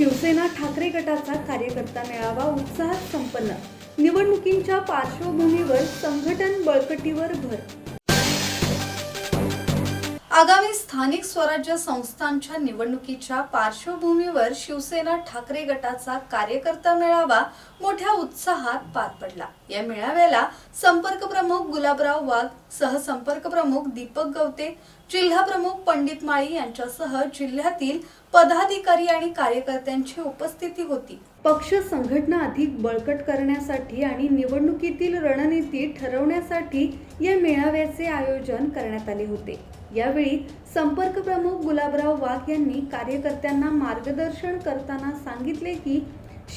शिवसेना ठाकरे गटाचा कार्यकर्ता मेळावा उत्साहात संपन्न. निवडणुकींच्या पार्श्वभूमीवर संघटन बळकटीवर भर आगामी स्थानिक स्वराज्य संस्थांच्या निवडणुकीच्या पार्श्वभूमीवर शिवसेना ठाकरे गटाचा कार्यकर्ता मेळावा मोठ्या उत्साहात पार पडला. या मेळाव्याला संपर्क प्रमुख गुलाबराव वाघ सहसंपर्क प्रमुख दीपक गवते जिल्हा प्रमुख पंडित माळी यांच्यासह जिल्ह्यातील पदाधिकारी आणि कार्यकर्त्यांची उपस्थिती होती. पक्ष संघटना अधिक बळकट करण्यासाठी आणि निवडणुकीतील रणनीती ठरवण्यासाठी या मेळाव्याचे आयोजन करण्यात आले होते. यावेळी संपर्क प्रमुख गुलाबराव वाघ यांनी कार्यकर्त्यांना मार्गदर्शन करताना सांगितले की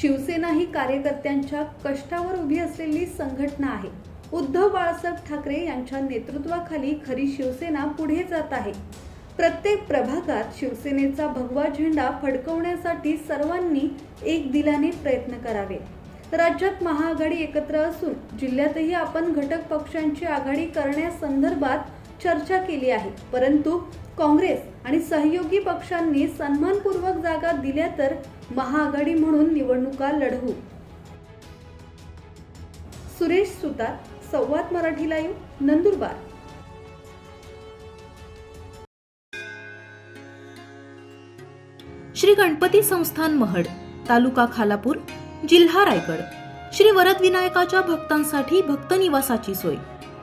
शिवसेना ही कार्यकर्त्यांच्या कष्टावर उभी असलेली संघटना आहे. उद्धव बाळासाहेब ठाकरे यांच्या नेतृत्वाखाली खरी शिवसेना पुढे जात आहे. प्रत्येक प्रभागात शिवसेनेचा भगवा झेंडा फडकवण्यासाठी सर्वांनी एक दिलाने प्रयत्न करावे. राज्यात महाआघाडी एकत्र असून जिल्ह्यातही आपण घटक पक्षांची आघाडी करण्यासंदर्भात चर्चा केली आहे. परंतु काँग्रेस आणि सहयोगी पक्षांनी सन्मानपूर्वक जागा दिल्या तर महाआघाडी म्हणून निवडणुका लढवू. सुरेश सुतार संवाद मराठी लाईव्ह नंदुरबार. श्री गणपती संस्थान महड तालुका खालापूर जिल्हा रायगड. श्री वरदविनायकाच्या भक्तांसाठी भक्त निवासाची सोय.